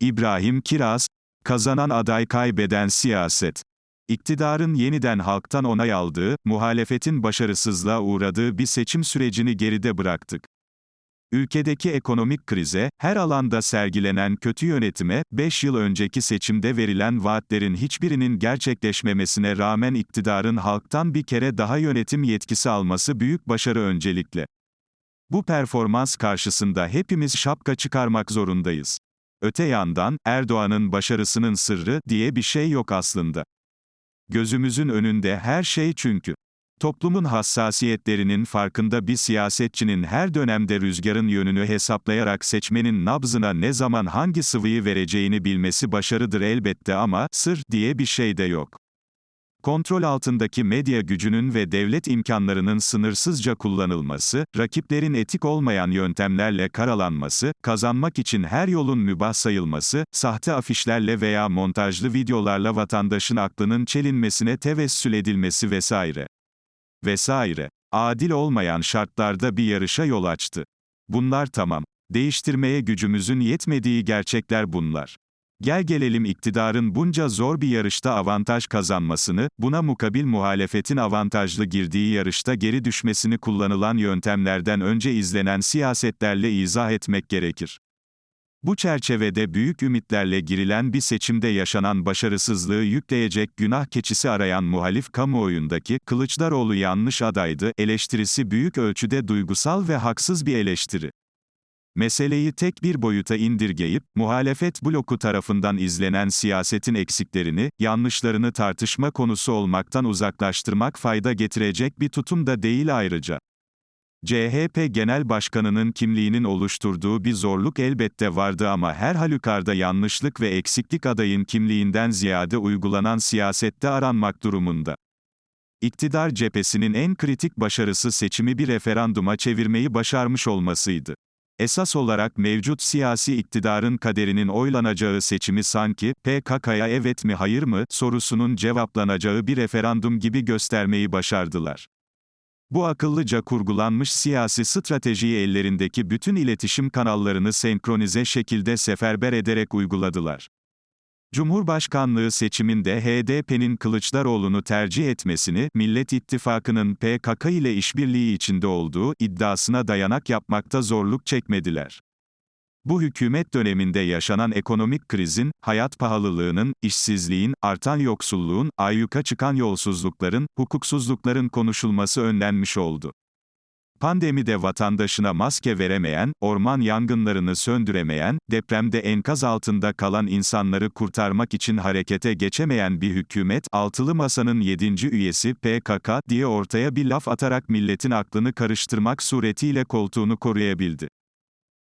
İbrahim Kiraz, kazanan aday kaybeden siyaset. İktidarın yeniden halktan onay aldığı, muhalefetin başarısızlığa uğradığı bir seçim sürecini geride bıraktık. Ülkedeki ekonomik krize, her alanda sergilenen kötü yönetime, 5 yıl önceki seçimde verilen vaatlerin hiçbirinin gerçekleşmemesine rağmen iktidarın halktan bir kere daha yönetim yetkisi alması büyük başarı öncelikle. Bu performans karşısında hepimiz şapka çıkarmak zorundayız. Öte yandan, Erdoğan'ın başarısının sırrı diye bir şey yok aslında. Gözümüzün önünde her şey çünkü. Toplumun hassasiyetlerinin farkında bir siyasetçinin her dönemde rüzgarın yönünü hesaplayarak seçmenin nabzına ne zaman hangi sıvıyı vereceğini bilmesi başarıdır elbette ama sır diye bir şey de yok. Kontrol altındaki medya gücünün ve devlet imkanlarının sınırsızca kullanılması, rakiplerin etik olmayan yöntemlerle karalanması, kazanmak için her yolun mübah sayılması, sahte afişlerle veya montajlı videolarla vatandaşın aklının çelinmesine tevessül edilmesi vesaire. Vesaire. Adil olmayan şartlarda bir yarışa yol açtı. Bunlar tamam. Değiştirmeye gücümüzün yetmediği gerçekler bunlar. Gel gelelim iktidarın bunca zor bir yarışta avantaj kazanmasını, buna mukabil muhalefetin avantajlı girdiği yarışta geri düşmesini kullanılan yöntemlerden önce izlenen siyasetlerle izah etmek gerekir. Bu çerçevede büyük ümitlerle girilen bir seçimde yaşanan başarısızlığı yükleyecek günah keçisi arayan muhalif kamuoyundaki Kılıçdaroğlu yanlış adaydı eleştirisi büyük ölçüde duygusal ve haksız bir eleştiri. Meseleyi tek bir boyuta indirgeyip, muhalefet bloku tarafından izlenen siyasetin eksiklerini, yanlışlarını tartışma konusu olmaktan uzaklaştırmak fayda getirecek bir tutum da değil ayrıca. CHP Genel Başkanı'nın kimliğinin oluşturduğu bir zorluk elbette vardı ama her halükarda yanlışlık ve eksiklik adayın kimliğinden ziyade uygulanan siyasette aranmak durumunda. İktidar cephesinin en kritik başarısı seçimi bir referanduma çevirmeyi başarmış olmasıydı. Esas olarak mevcut siyasi iktidarın kaderinin oylanacağı seçimi sanki, PKK'ya evet mi hayır mı, sorusunun cevaplanacağı bir referandum gibi göstermeyi başardılar. Bu akıllıca kurgulanmış siyasi stratejiyi ellerindeki bütün iletişim kanallarını senkronize şekilde seferber ederek uyguladılar. Cumhurbaşkanlığı seçiminde HDP'nin Kılıçdaroğlu'nu tercih etmesini, Millet İttifakı'nın PKK ile işbirliği içinde olduğu iddiasına dayanak yapmakta zorluk çekmediler. Bu hükümet döneminde yaşanan ekonomik krizin, hayat pahalılığının, işsizliğin, artan yoksulluğun, ayyuka çıkan yolsuzlukların, hukuksuzlukların konuşulması önlenmiş oldu. Pandemide vatandaşına maske veremeyen, orman yangınlarını söndüremeyen, depremde enkaz altında kalan insanları kurtarmak için harekete geçemeyen bir hükümet, altılı masanın yedinci üyesi PKK diye ortaya bir laf atarak milletin aklını karıştırmak suretiyle koltuğunu koruyabildi.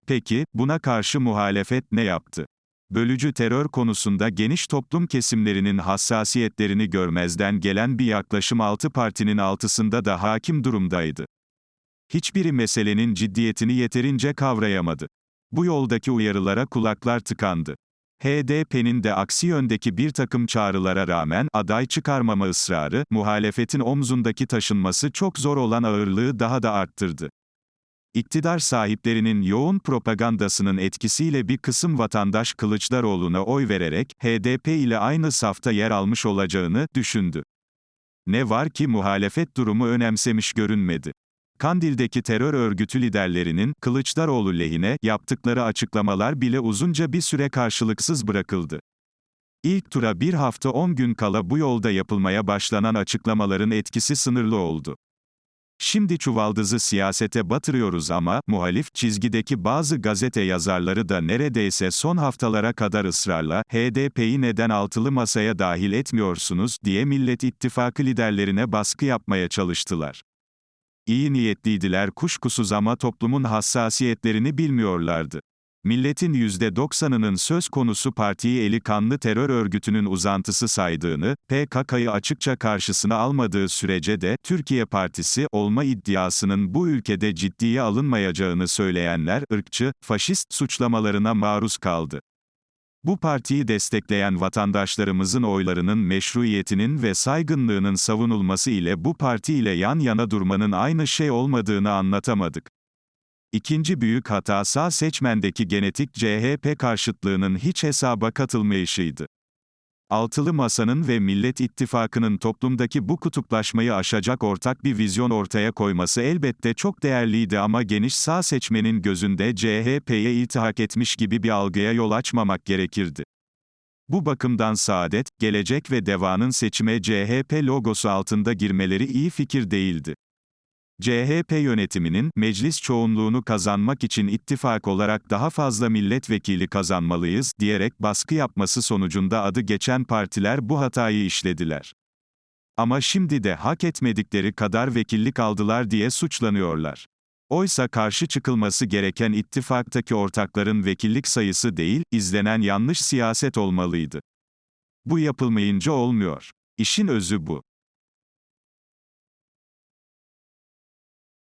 Peki, buna karşı muhalefet ne yaptı? Bölücü terör konusunda geniş toplum kesimlerinin hassasiyetlerini görmezden gelen bir yaklaşım altı partinin altısında da hakim durumdaydı. Hiçbiri meselenin ciddiyetini yeterince kavrayamadı. Bu yoldaki uyarılara kulaklar tıkandı. HDP'nin de aksi yöndeki bir takım çağrılara rağmen aday çıkarmama ısrarı, muhalefetin omzundaki taşınması çok zor olan ağırlığı daha da arttırdı. İktidar sahiplerinin yoğun propagandasının etkisiyle bir kısım vatandaş Kılıçdaroğlu'na oy vererek, HDP ile aynı safta yer almış olacağını düşündü. Ne var ki muhalefet durumu önemsemiş görünmedi. Kandil'deki terör örgütü liderlerinin, Kılıçdaroğlu lehine, yaptıkları açıklamalar bile uzunca bir süre karşılıksız bırakıldı. İlk tura bir hafta 10 gün kala bu yolda yapılmaya başlanan açıklamaların etkisi sınırlı oldu. Şimdi çuvaldızı siyasete batırıyoruz ama, muhalif, çizgideki bazı gazete yazarları da neredeyse son haftalara kadar ısrarla, HDP'yi neden altılı masaya dahil etmiyorsunuz, diye Millet İttifakı liderlerine baskı yapmaya çalıştılar. İyi niyetliydiler kuşkusuz ama toplumun hassasiyetlerini bilmiyorlardı. Milletin %90'ının söz konusu partiyi eli kanlı terör örgütünün uzantısı saydığını, PKK'yı açıkça karşısına almadığı sürece de, Türkiye Partisi olma iddiasının bu ülkede ciddiye alınmayacağını söyleyenler, ırkçı, faşist suçlamalarına maruz kaldı. Bu partiyi destekleyen vatandaşlarımızın oylarının meşruiyetinin ve saygınlığının savunulması ile bu parti ile yan yana durmanın aynı şey olmadığını anlatamadık. İkinci büyük hata sağ seçmendeki genetik CHP karşıtlığının hiç hesaba katılmayışıydı. Altılı Masa'nın ve Millet İttifakı'nın toplumdaki bu kutuplaşmayı aşacak ortak bir vizyon ortaya koyması elbette çok değerliydi ama geniş sağ seçmenin gözünde CHP'ye iltihak etmiş gibi bir algıya yol açmamak gerekirdi. Bu bakımdan Saadet, Gelecek ve Deva'nın seçime CHP logosu altında girmeleri iyi fikir değildi. CHP yönetiminin, meclis çoğunluğunu kazanmak için ittifak olarak daha fazla milletvekili kazanmalıyız, diyerek baskı yapması sonucunda adı geçen partiler bu hatayı işlediler. Ama şimdi de hak etmedikleri kadar vekillik aldılar diye suçlanıyorlar. Oysa karşı çıkılması gereken ittifaktaki ortakların vekillik sayısı değil, izlenen yanlış siyaset olmalıydı. Bu yapılmayınca olmuyor. İşin özü bu.